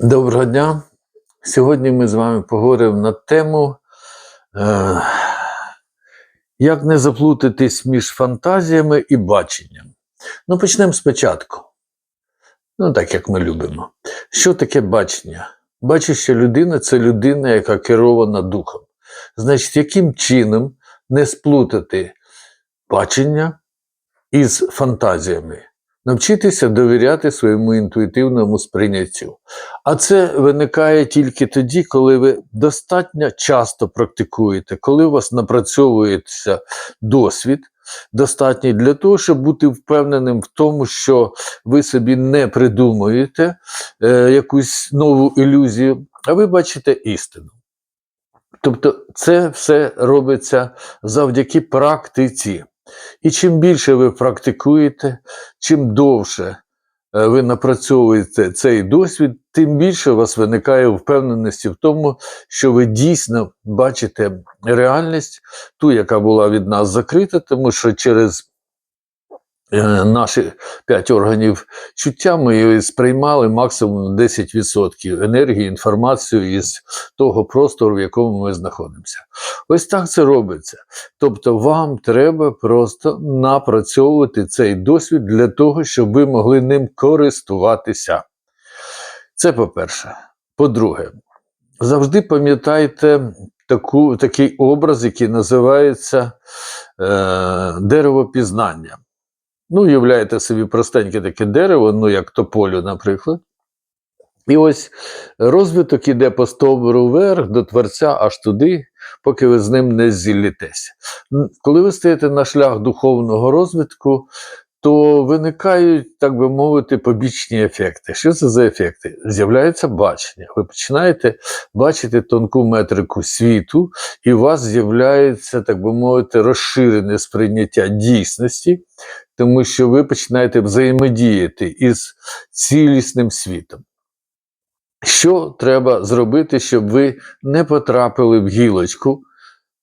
Доброго дня. Сьогодні ми з вами поговоримо на тему, е, як не заплутатись між фантазіями і баченням. Ну, почнемо спочатку. Ну, так як ми любимо. Що таке бачення? Бачуща людина це людина, яка керована духом. Значить, яким чином не сплутати бачення із фантазіями? Навчитися довіряти своєму інтуїтивному сприйняттю. А це виникає тільки тоді, коли ви достатньо часто практикуєте, коли у вас напрацьовується досвід, достатній для того, щоб бути впевненим в тому, що ви собі не придумуєте е, якусь нову ілюзію, а ви бачите істину. Тобто це все робиться завдяки практиці. І чим більше ви практикуєте, чим довше е, ви напрацьовуєте цей досвід, тим більше у вас виникає впевненості в тому, що ви дійсно бачите реальність, ту, яка була від нас закрита, тому що через наші п'ять органів чуття ми сприймали максимум 10% енергії, інформацію із того простору, в якому ми знаходимося. Ось так це робиться. Тобто вам треба просто напрацьовувати цей досвід для того, щоб ви могли ним користуватися. Це по-перше. По-друге, завжди пам'ятайте таку, такий образ, який називається е, дерево пізнання. Ну, уявляєте собі простеньке таке дерево, ну як тополю, наприклад. І ось розвиток іде по стовбуру вверх до творця аж туди, поки ви з ним не зіллітеся. Коли ви стаєте на шлях духовного розвитку, то виникають, так би мовити, побічні ефекти. Що це за ефекти? З'являється бачення. Ви починаєте бачити тонку метрику світу, і у вас з'являється, так би мовити, розширене сприйняття дійсності, тому що ви починаєте взаємодіяти із цілісним світом. Що треба зробити, щоб ви не потрапили в гілочку,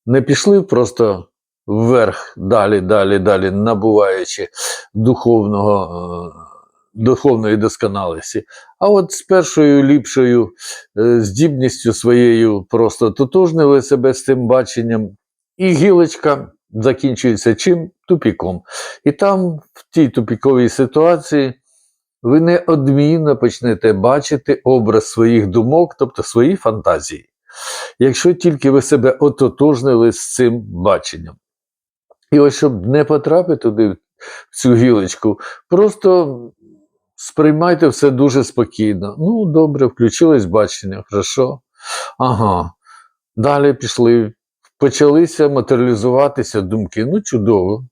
не пішли просто вверх, далі, далі, далі, набуваючи духовного, е, духовної досконалості, а от з першою ліпшою е, здібністю своєю просто тотожнили себе з тим баченням, і гілочка закінчується чим? Тупіком. І там, в тій тупіковій ситуації, ви неодмінно почнете бачити образ своїх думок, тобто свої фантазії, якщо тільки ви себе ототожнили з цим баченням. І ось щоб не потрапити туди, в цю гілочку, просто сприймайте все дуже спокійно. Ну, добре, включилось бачення, хорошо. Ага. Далі пішли, почалися матеріалізуватися думки. Ну, чудово,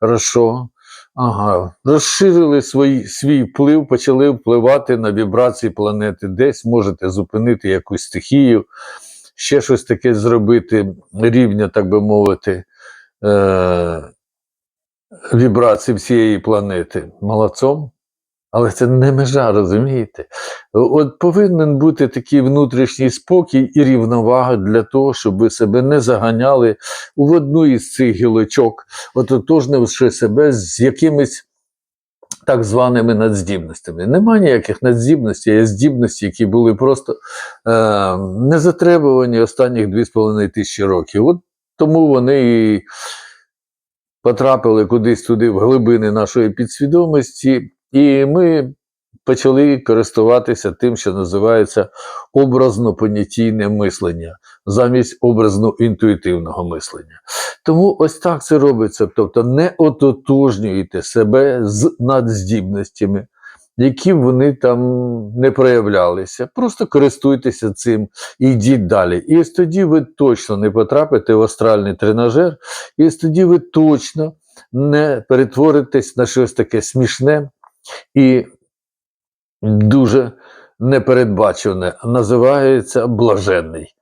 хорошо. Ага, розширили свій, свій вплив, почали впливати на вібрації планети. Десь можете зупинити якусь стихію, ще щось таке зробити рівня, так би мовити, е- вібрації всієї планети. Молодцом. Але це не межа, розумієте? От повинен бути такий внутрішній спокій і рівновага для того, щоб ви себе не заганяли в одну із цих гілочок, ототожнивши себе з якимись так званими надздібностями. Нема ніяких надздібностей, є здібності, які були просто е, не затребувані останніх 2,5 тисячі років. От тому вони і потрапили кудись туди в глибини нашої підсвідомості, і ми почали користуватися тим, що називається образно-понятійне мислення, замість образно-інтуїтивного мислення. Тому ось так це робиться. Тобто не ототожнюйте себе з надздібностями, які б вони там не проявлялися. Просто користуйтеся цим і йдіть далі. І ось тоді ви точно не потрапите в астральний тренажер, і ось тоді ви точно не перетворитесь на щось таке смішне і дуже непередбачене. Називається блаженний.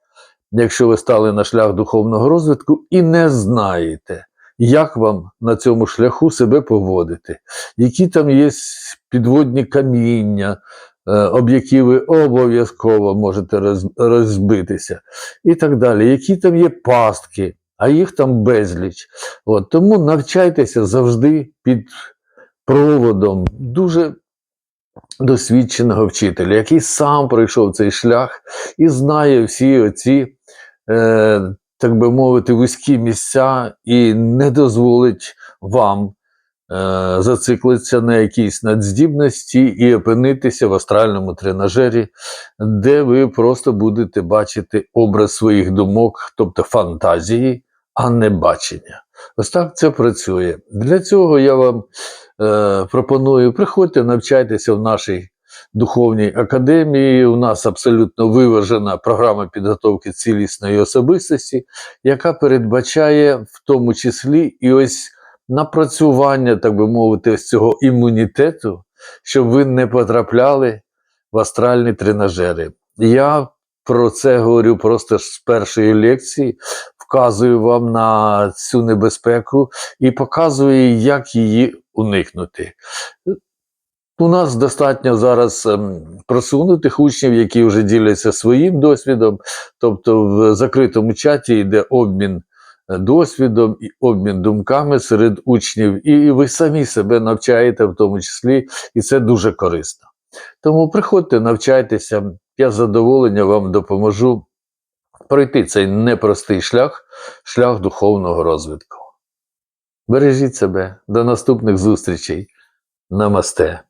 Якщо ви стали на шлях духовного розвитку і не знаєте, як вам на цьому шляху себе поводити, які там є підводні каміння, е, об які ви обов'язково можете розбитися, і так далі, які там є пастки, а їх там безліч. От, тому навчайтеся завжди під проводом дуже досвідченого вчителя, який сам пройшов цей шлях і знає всі оці, е, так би мовити, вузькі місця і не дозволить вам е, зациклитися на якійсь надздібності і опинитися в астральному тренажері, де ви просто будете бачити образ своїх думок, тобто фантазії, а не бачення. Ось так це працює. Для цього я вам е, пропоную приходьте, навчайтеся в нашій духовній академії. У нас абсолютно виважена програма підготовки цілісної особистості, яка передбачає в тому числі і ось напрацювання, так би мовити, ось цього імунітету, щоб ви не потрапляли в астральні тренажери. Я про це говорю просто з першої лекції, вказую вам на цю небезпеку і показую, як її уникнути. У нас достатньо зараз ем, просунутих учнів, які вже діляться своїм досвідом, тобто в закритому чаті йде обмін е, досвідом і обмін думками серед учнів, і ви самі себе навчаєте в тому числі, і це дуже корисно. Тому приходьте, навчайтеся, я з задоволенням вам допоможу пройти цей непростий шлях, шлях духовного розвитку. Бережіть себе, до наступних зустрічей. Намасте.